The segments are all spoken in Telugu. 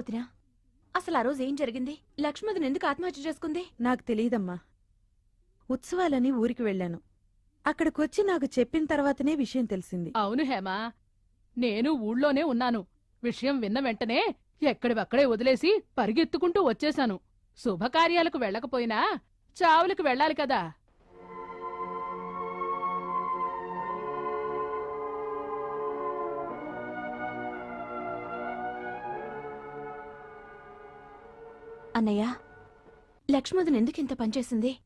వదినా అసలు ఆ రోజు ఏం జరిగింది? లక్ష్మధుని ఎందుకు ఆత్మహత్య చేసుకుంది? నాకు తెలియదమ్మా ఉత్సవాలని ఊరికి వెళ్ళాను. అక్కడికొచ్చి నాకు చెప్పిన తర్వాతనే విషయం తెలిసింది. అవును హేమా నేను ఊళ్ళోనే ఉన్నాను. విషయం విన్న వెంటనే ఎక్కడివక్కడే వదిలేసి పరిగెత్తుకుంటూ వచ్చేశాను. శుభకార్యాలకు వెళ్ళకపోయినా చావులకు వెళ్ళాలి కదా. అన్నయ్య లక్ష్మధుని ఎందుకు ఇంత పనిచేసింది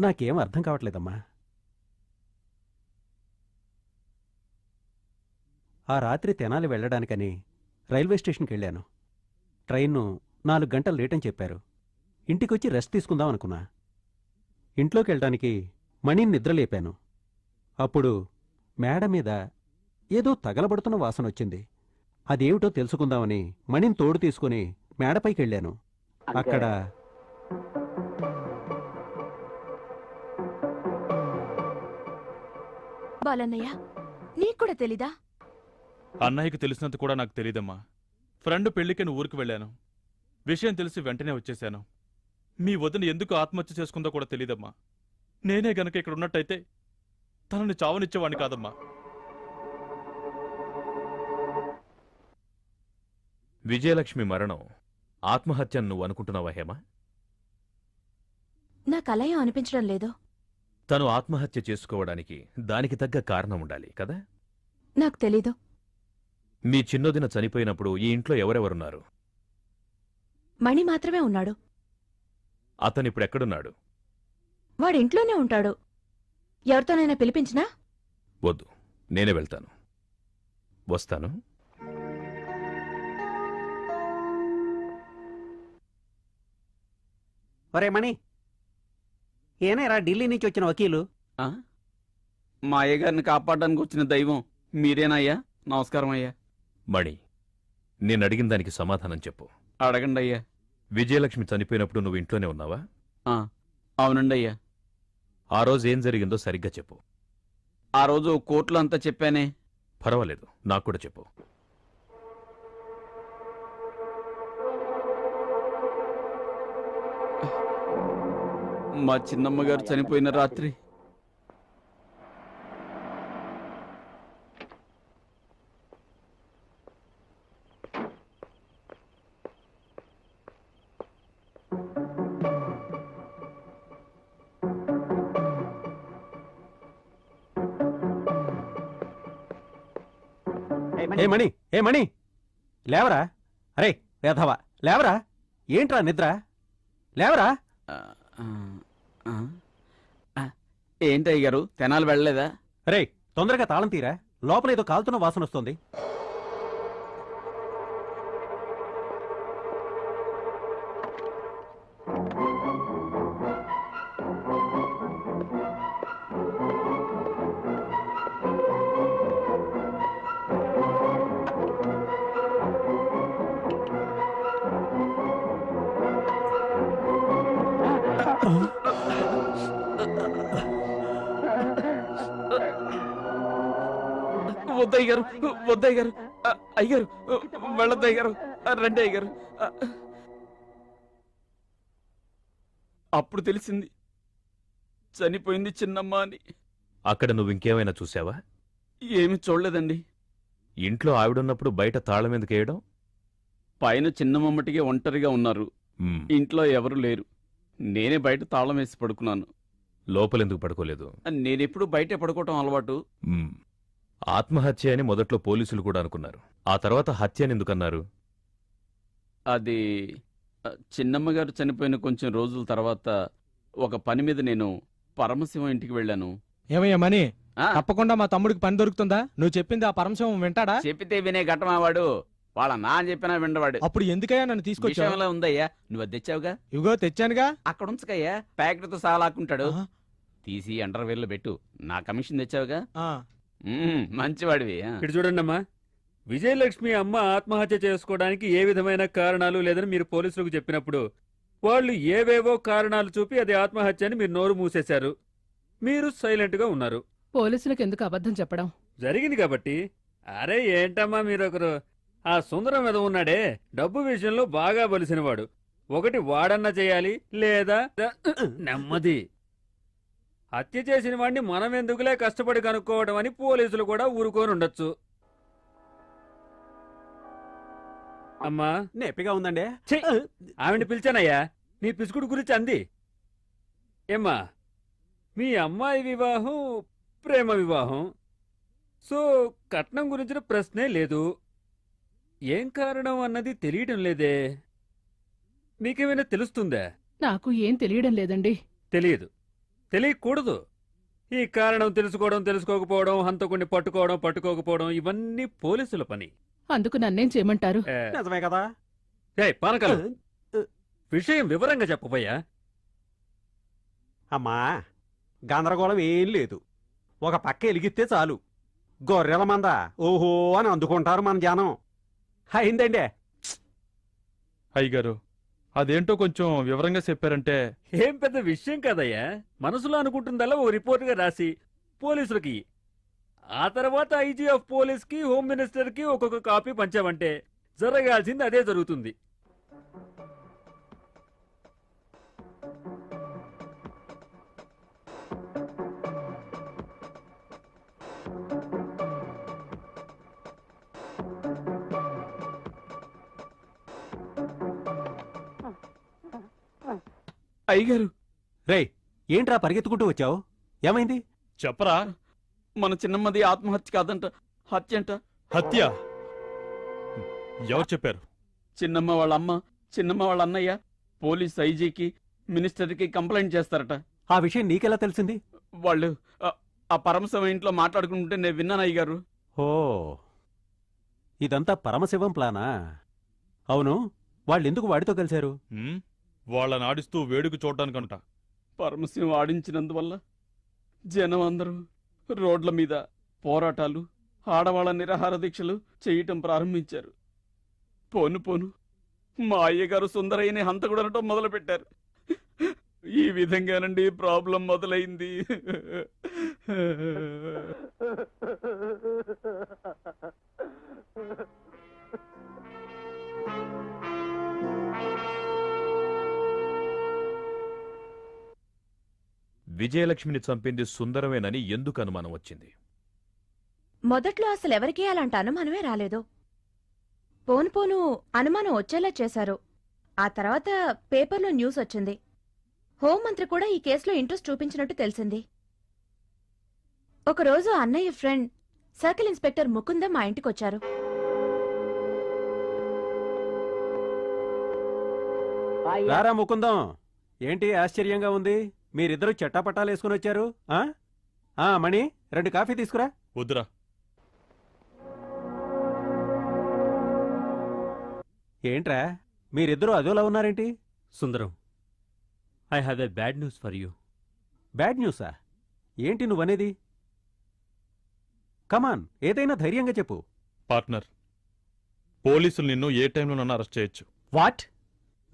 నాకేం అర్థం కావట్లేదమ్మా. ఆ రాత్రి తెనాలి వెళ్ళడానికని రైల్వే స్టేషన్కి వెళ్ళాను. ట్రైన్ను నాలుగు గంటలు లేట్ అని చెప్పారు. ఇంటికొచ్చి రెస్ట్ తీసుకుందాం అనుకున్నా. ఇంట్లోకి వెళ్ళడానికి మణిని నిద్రలేపాను. అప్పుడు మేడ మీద ఏదో తగలబడుతున్న వాసన వచ్చింది. అదేమిటో తెలుసుకుందామని మణిని తోడు తీసుకుని మేడపైకి వెళ్ళాను అక్కడ బాలన్నయ్య నీకు కూడా తెలీదా? అన్నయ్యకి తెలిసినంత కూడా నాకు తెలియదమ్మా ఫ్రెండ్ పెళ్ళికని ఊరికి వెళ్ళాను. విషయం తెలిసి వెంటనే వచ్చేశాను. మీ వదిన ఎందుకు ఆత్మహత్య చేసుకుందో కూడా తెలియదమ్మా నేనే గనక ఇక్కడ ఉన్నట్టయితే తనని చావనిచ్చేవాడిని కాదమ్మా. విజయలక్ష్మి మరణం ఆత్మహత్య నువ్వు అనుకుంటున్నావా హేమ? నాకు అలా ఏం అనిపించడం లేదు. తను ఆత్మహత్య చేసుకోవడానికి దానికి తగ్గ కారణం ఉండాలి కదా? నాకు తెలీదు. మీ చిన్నదిన చనిపోయినప్పుడు ఈ ఇంట్లో ఎవరెవరున్నారు? మణి మాత్రమే ఉన్నాడు. అతనిప్పుడు ఎక్కడున్నాడు? వాడు ఇంట్లోనే ఉంటాడు. ఎవరితోనైనా పిలిపించినా? వద్దు నేనే వెళ్తాను. వస్తాను. ఒరే మణి ఏనేరా ఢిల్లీ నుంచి వచ్చిన వకీలు? ఆ? మా అయ్యగారిని కాపాడడానికి వచ్చిన దైవం మీరేనయ్యా నమస్కారం అయ్యా. మణి నేను అడిగిన దానికి సమాధానం చెప్పు. అడగండి అయ్యా. విజయలక్ష్మి చనిపోయినప్పుడు నువ్వు ఇంట్లోనే ఉన్నావా? ఆ, అవునండి అయ్యా. ఆ రోజు ఏం జరిగిందో సరిగ్గా చెప్పు. ఆ రోజు కోర్టులో అంతా చెప్పానే. పర్వాలేదు నాకు కూడా చెప్పు. మా చిన్నమ్మ గారు చనిపోయిన రాత్రి. ఏ మణి ఏ మణి లేవరా? అరే వేధవా. లేవరా? ఏంట్రా నిద్ర? లేవరా? ఏంటి అయ్య గారు తెనాలి వెళ్ళలేదా? రే తొందరగా తాళం తీరా. లోపల ఏదో కాలుతున్న వాసన వస్తుంది. వద్దయ్య గారు వద్దయ్య గారు ఆ, అయ్యగారు వెళ్ళొద్దయ్య గారు రండి అయ్య గారు. అప్పుడు తెలిసింది చనిపోయింది చిన్నమ్మ అని. అక్కడ నువ్వు ఇంకేమైనా చూసావా? ఏమి చూడలేదండి. ఇంట్లో ఆవిడున్నప్పుడు బయట తాళం ఎందుకు వేయడం? పైన చిన్నమ్మటికే ఒంటరిగా ఉన్నారు. ఇంట్లో ఎవరు లేరు. నేనే బయట తాళం వేసి పడుకున్నాను. లోపలెందుకు పడుకోలేదు? నేనెప్పుడు బయటే పడుకోవటం అలవాటు. ఆత్మహత్య అని మొదట్లో పోలీసులు కూడా అనుకున్నారు. ఆ తర్వాత హత్య అని ఎందుకన్నారు? అది ఆ, చిన్నమ్మ గారు చనిపోయిన కొంచెం రోజుల తర్వాత ఒక పని మీద నేను పరమశివం ఇంటికి వెళ్ళాను. ఏమయ్యా మనీ? ఆ, తప్పకుండా మా తమ్ముడికి పని దొరుకుతుందా? నువ్వు చెప్పింది ఆ పరమశివం వింటాడా? చెప్పితే వినే ఘటమా వాడు? వాళ్ళ నా అని చెప్పినా విండవాడు. అప్పుడు ఎందుకయ్యా నన్ను తీసుకొచ్చావు? విషయంలో ఉందయ్యా. నువ్వు అది తెచ్చావుగా? ఇవిగో తెచ్చానుగా. అక్కడ ఉంచకయ్యా. ప్యాకెట్తో సహా లాక్కుంటాడు. ఆహా. తీసి అండర్వేర్లో పెట్టు. నా కమిషన్ తెచ్చావుగా? ఆ, మంచివాడివి. ఇటు చూడండి అమ్మా. విజయలక్ష్మి అమ్మ ఆత్మహత్య చేసుకోవడానికి ఏ విధమైన కారణాలు లేదని మీరు పోలీసులకు చెప్పినప్పుడు వాళ్ళు ఏవేవో కారణాలు చూపి అది ఆత్మహత్య అని మీరు నోరు మూసేశారు. మీరు సైలెంట్గా ఉన్నారు. పోలీసులకు ఎందుకు అబద్ధం చెప్పడం? జరిగింది కాబట్టి. అరే ఏంటమ్మా మీరొకరు? ఆ సుందరం మీద ఉన్నాడే. డబ్బు విషయంలో బాగా బలిసినవాడు. ఒకటి వాడన్నా చేయాలి లేదా నెమ్మది. హత్య చేసిన వాడిని మనం ఎందుకులే కష్టపడి కనుక్కోవడం అని పోలీసులు కూడా ఊరుకొని ఉండొచ్చు. అమ్మా. నొప్పిగా ఉందండి. ఛీ! ఆవిడ పిలిచానయ్యా. నీ పిసుకుడు గురించి అంది. ఏమ్మా మీ అమ్మాయి వివాహం ప్రేమ వివాహం. సో కట్నం గురించిన ప్రశ్నే లేదు. ఏం కారణం అన్నది తెలియడం లేదే. మీకేమైనా తెలుస్తుందా? నాకు ఏం తెలియడం లేదండి. తెలియదు. తెలియకూడదు. ఈ కారణం తెలుసుకోవడం తెలుసుకోకపోవడం హంతకుణ్ణి పట్టుకోవడం పట్టుకోకపోవడం ఇవన్నీ పోలీసుల పని. అందుకు నన్నేం చేయమంటారు? ఏ, నిజమే కదా? ఏయ్, పానకాలు. విషయం వివరంగా చెప్పబోయా అమ్మా గందరగోళం ఏం లేదు. ఒక పక్క ఎలిగిస్తే చాలు. గొర్రెల మంద. ఓహో అని అందుకుంటారు మన జనం. అయిందండి. అయ్యగారు అదేంటో కొంచెం వివరంగా చెప్పారంటే. ఏం పెద్ద విషయం కదయ్యా. మనసులో అనుకుంటుందల్లా ఓ రిపోర్ట్గా రాసి పోలీసులకి ఆ తర్వాత ఐజీ ఆఫ్ పోలీస్కి హోమ్ మినిస్టర్కి ఒక్కొక్క కాపీ పంచామంటే జరగాల్సింది అదే జరుగుతుంది. అయ్యగారు. రేయ్ ఏంట్రా పరిగెత్తుకుంటూ వచ్చావు? ఏమైంది? చెప్పరా మన చిన్నమ్మది ఆత్మహత్య కాదంట హత్య అంట. హత్య? ఎవరు చెప్పారు? చిన్నమ్మ వాళ్ళ అమ్మ చిన్నమ్మ వాళ్ళ అన్నయ్య పోలీస్ ఐజీకి మినిస్టర్కి కంప్లైంట్ చేస్తారట. ఆ విషయం నీకెలా తెలిసింది? వాళ్ళు ఆ- ఆ పరమశివ ఇంట్లో మాట్లాడుకుంటుంటే నేను విన్నాను అయ్యగారు. ఓ ఇదంతా పరమశివం ప్లానా? అవును వాళ్ళెందుకు వాడితో కలిశారు? ఉమ్, వాళ్ళని ఆడిస్తూ వేడుక చూడడానికంట. పరమశివం ఆడించినందువల్ల జనం అందరూ రోడ్ల మీద పోరాటాలు ఆడవాళ్ళ నిరాహార దీక్షలు చేయటం ప్రారంభించారు. పోను పోను మా అయ్యగారు సుందరయ్యని హంతకుడు అనటం మొదలుపెట్టారు. ఈ విధంగానండి ప్రాబ్లం మొదలైంది. విజయలక్ష్మిని చంపింది సుందరమేనని ఎందుకు అనుమానం వచ్చింది? మొదట్లో అసలు ఎవరికీ అలాంటి అనుమానమే రాలేదు. పోను పోను అనుమానం వచ్చేలా చేశారు. ఆ తర్వాత పేపర్లో న్యూస్ వచ్చింది. హోంమంత్రి కూడా ఈ కేసులో ఇంట్రెస్ట్ చూపించినట్టు తెలిసింది. ఒకరోజు అన్నయ్య ఫ్రెండ్ సర్కిల్ ఇన్స్పెక్టర్ ముకుందం మా ఇంటికొచ్చారు. రారా ముకుందం ఏంటి ఆశ్చర్యంగా ఉంది? మీరిద్దరూ చెట్టాపట్టాలు వేసుకుని వచ్చారు? ఆ? ఆ మణి రెండు కాఫీ తీసుకురా. వద్దురా. ఏంట్రా? మీరిద్దరూ అదోలా ఉన్నారేంటి? Sundaram I have a bad news for you bad న్యూసా? ఏంటి నువ్వనేది? కమాన్ ఏదైనా ధైర్యంగా చెప్పు. పార్ట్నర్ పోలీసులు నిన్ను ఏ టైంలో నన్ను అరెస్ట్ చేయొచ్చు. వాట్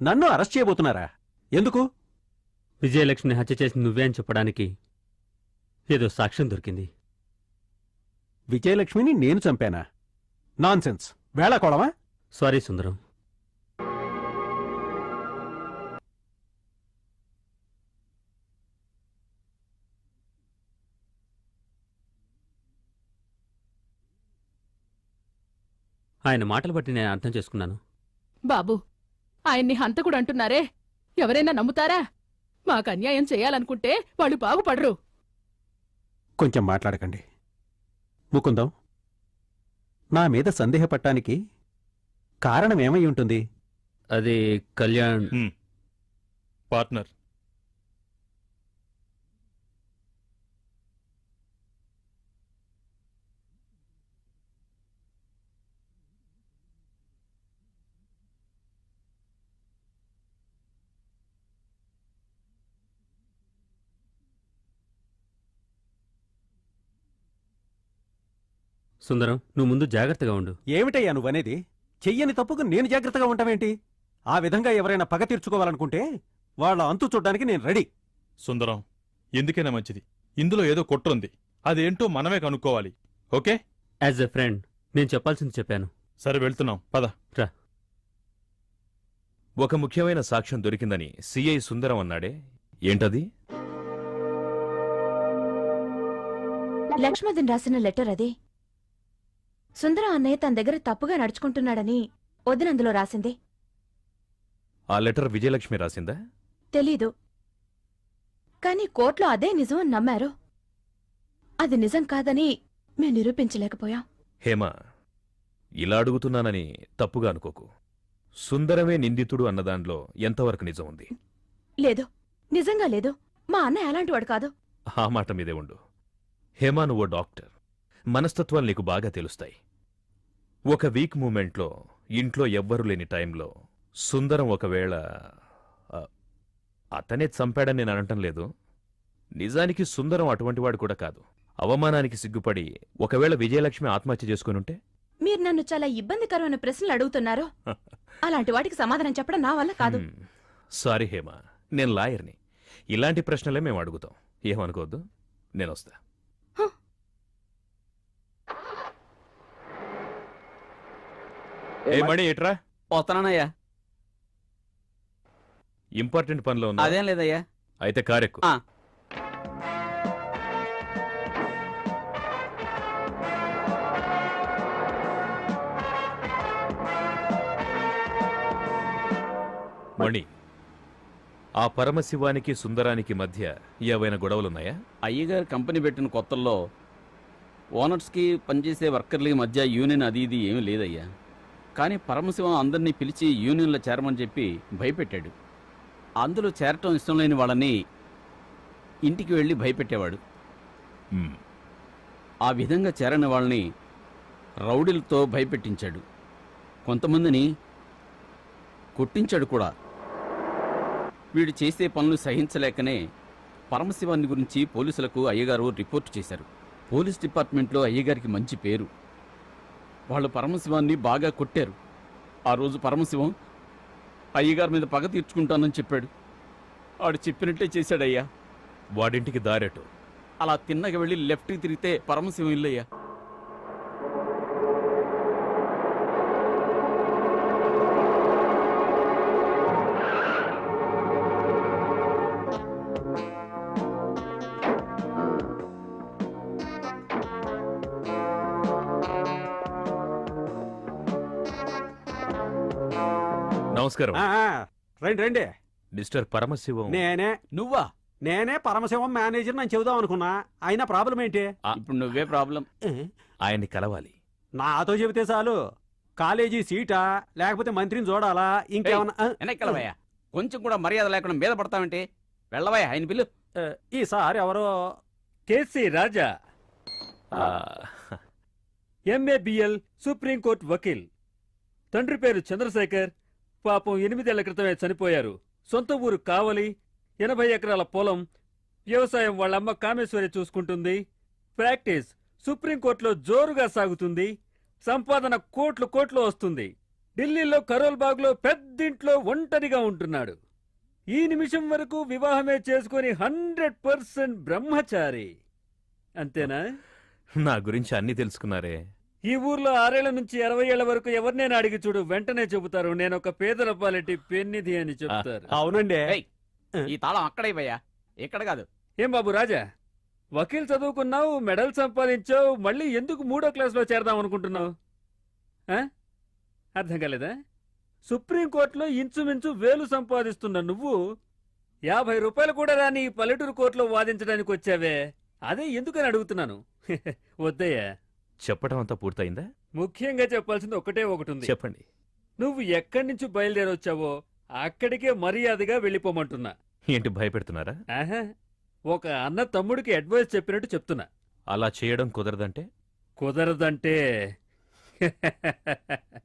నన్ను అరెస్ట్ చేయబోతున్నారా? ఎందుకు? విజయలక్ష్మిని హత్య చేసి నువ్వే అని చెప్పడానికి ఏదో సాక్ష్యం దొరికింది. విజయలక్ష్మిని నేను చంపానా? నాన్సెన్స్. వేళాకోళమా? సారీ సుందరం. ఆయన మాటలు బట్టి నేను అర్థం చేసుకున్నాను. బాబు ఆయన్ని హంతకుడు అంటున్నారే? ఎవరైనా నమ్ముతారా? మాకు అన్యాయం చేయాలనుకుంటే వాళ్ళు బాగుపడరు. కొంచెం మాట్లాడకండి. ముకుందం నా మీద సందేహపట్టానికి కారణమేమై ఉంటుంది? అది కళ్యాణ్. పార్ట్నర్. సుందరం నువ్వు ముందు జాగ్రత్తగా ఉండు. ఏమిటయ్యా నువ్వనేది? చెయ్యని తప్పుకు నేను జాగ్రత్తగా ఉంటామేంటి ఆ విధంగా ఎవరైనా పగ తీర్చుకోవాలనుకుంటే వాళ్ళ అంతు చూడ్డానికి నేను రెడీ. సుందరం ఎందుకైనా మంచిది. ఇందులో ఏదో కుట్రుంది అదేంటో మనమే కనుక్కోవాలి. ఓకే? యాజ్ ఎ ఫ్రెండ్ నేను చెప్పాల్సింది చెప్పాను. సరే వెళ్తున్నాం. పద. ఒక ముఖ్యమైన సాక్ష్యం దొరికిందని సిఐ సుందరం అన్నాడే. ఏంటది? లక్ష్మదన్ రాసిన లెటర్ అది. సుందరం అన్నయ్య తన దగ్గర తప్పుగా నడుచుకుంటున్నాడని వదినందులో రాసింది. ఆ లెటర్ విజయలక్ష్మి రాసిందా? తెలీదు. కాని కోర్టులో అదే నిజం అని నమ్మారు. అది నిజం కాదని మేము నిరూపించలేకపోయాం. హేమ ఇలా అడుగుతున్నానని తప్పుగా అనుకోకు. సుందరమే నిందితుడు అన్నదానిలో ఎంతవరకు నిజం ఉంది? లేదు. నిజంగా లేదు. మా అన్నయ్య అలాంటివాడు కాదు. ఆ మాట మీదే ఉండు. హేమ నువ్వు డాక్టర్. మనస్తత్వాలు నీకు బాగా తెలుస్తాయి. ఒక వీక్ మూమెంట్లో ఇంట్లో ఎవ్వరు లేని టైంలో సుందరం ఒకవేళ అతనే చంపాడని నేను అనటం లేదు. నిజానికి సుందరం అటువంటివాడు కూడా కాదు. అవమానానికి సిగ్గుపడి ఒకవేళ విజయలక్ష్మి ఆత్మహత్య చేసుకునుంటే? మీరు నన్ను చాలా ఇబ్బందికరమైన ప్రశ్నలు అడుగుతున్నారు. అలాంటి వాటికి సమాధానం చెప్పడం నా వల్ల కాదు. సారీ హేమ నేను లాయర్ని. ఇలాంటి ప్రశ్నలే మేము అడుగుతాం. ఏమనుకోవద్దు? నేను వస్తా. ఏ మణి ఎట్రా పోతానయ్యా ఇంపార్టెంట్ పనిలో ఉన్నా అదేం లేదయ్యా. అయితే కారెక్కు. ఆ. మణి ఆ పరమశివానికి సుందరానికి మధ్య ఏవైనా గొడవలున్నాయా? అయ్యగారు కంపెనీ పెట్టిన కొత్తల్లో ఓనర్స్కి పనిచేసే వర్కర్లకి మధ్య యూనియన్ అది ఇది ఏమీ లేదయ్యా. కానీ పరమశివం అందరినీ పిలిచి యూనియన్లో చేరమని చెప్పి భయపెట్టాడు. అందులో చేరటం ఇష్టం లేని వాళ్ళని ఇంటికి వెళ్ళి భయపెట్టేవాడు. ఆ విధంగా చేరని వాళ్ళని రౌడీలతో భయపెట్టించాడు. కొంతమందిని కొట్టించాడు కూడా. వీడు చేసే పనులు సహించలేకనే పరమశివాన్ని గురించి పోలీసులకు అయ్యగారు రిపోర్ట్ చేశారు. పోలీస్ డిపార్ట్మెంట్లో అయ్యగారికి మంచి పేరు. వాళ్ళు పరమశివాన్ని బాగా కొట్టారు. ఆ రోజు పరమశివం అయ్యగారి మీద పగ తీర్చుకుంటానని చెప్పాడు. ఆడు చెప్పినట్టే చేశాడయ్యా. వాడింటికి దారెటు. అలా తిన్నగా వెళ్ళి లెఫ్ట్కి తిరిగితే పరమశివం ఇల్లయ్యా. నమస్కారం. ఆ, ఆ, రండి రండి. మిస్టర్ పరమశివం. నేనే నువ్వా? నేనే పరమశివం మేనేజర్ నేను చెబుదాం అనుకున్నా. అయినా ప్రాబ్లం ఏంటి? ఇప్పుడు నువ్వే ప్రాబ్లం. ఏ, ఆయన్ని కలవాలి. నాతో చెబితే చాలు. కాలేజీ సీటా లేకపోతే మంత్రిని చూడాలా? ఇంకేమన్నా ఆ, వెనక్కెళ్ళవయ్యా కొంచెం కూడా మర్యాద లేకుండా మీద పడతావేంటి? వెళ్ళవయ్యా ఆయన పిల్లు. ఆ, ఈసారి ఎవరో? కేసీ రాజా. ఆ, ఎంఏబిఎల్ సుప్రీంకోర్టు వకీల్. తండ్రి పేరు చంద్రశేఖర్ పాపం ఎనిమిదేళ్ళ క్రితమే చనిపోయారు. సొంత ఊరు కావలి ఎనభై ఎకరాల పొలం వ్యవసాయం వాళ్ళమ్మ కామేశ్వరి చూసుకుంటుంది. ప్రాక్టీస్ సుప్రీంకోర్టులో జోరుగా సాగుతుంది. సంపాదన కోట్లు కోట్లు వస్తుంది. ఢిల్లీలో కరోల్ బాగ్లో పెద్దింట్లో ఒంటరిగా ఉంటున్నాడు. ఈ నిమిషం వరకు వివాహమే చేసుకొని హండ్రెడ్ పర్సెంట్ బ్రహ్మచారి. అంతేనా? నా గురించి అన్ని తెలుసుకున్నారే. ఈ ఊర్లో ఆరేళ్ళ నుంచి అరవై ఏళ్ళ వరకు ఎవరినైనా అడిగి చూడు వెంటనే చెబుతారు నేను ఒక పేదల పాలిటి పెన్నిధి అని చెప్తారు. అవునండి. ఏయ్, ఈ తాళం అక్కడైపోయా ఇక్కడ కాదు. ఏం బాబు రాజా? వకీల్ చదువుకున్నావు మెడల్ సంపాదించావు మళ్ళీ ఎందుకు మూడో క్లాస్లో చేరదాం అనుకుంటున్నావు? ఆ? అర్థం కాలేదా? సుప్రీంకోర్టులో ఇంచుమించు వేలు సంపాదిస్తున్న నువ్వు యాభై రూపాయలు కూడా రాని ఈ పల్లెటూరు కోర్టులో వాదించడానికి వచ్చావే. అదే ఎందుకని అడుగుతున్నాను? వద్దయ్యా. చెప్పడం అంతా పూర్తయిందా? ముఖ్యంగా చెప్పాల్సింది ఒకటే ఒకటి ఉంది చెప్పండి. నువ్వు ఎక్కడి నుంచి బయలుదేరొచ్చావో అక్కడికే మర్యాదగా వెళ్ళిపోమంటున్నా. ఏంటి భయపెడుతున్నారా? ఆహా ఒక అన్న తమ్ముడికి అడ్వైస్ చెప్పినట్టు చెప్తున్నా. అలా చేయడం కుదరదంటే? కుదరదంటే.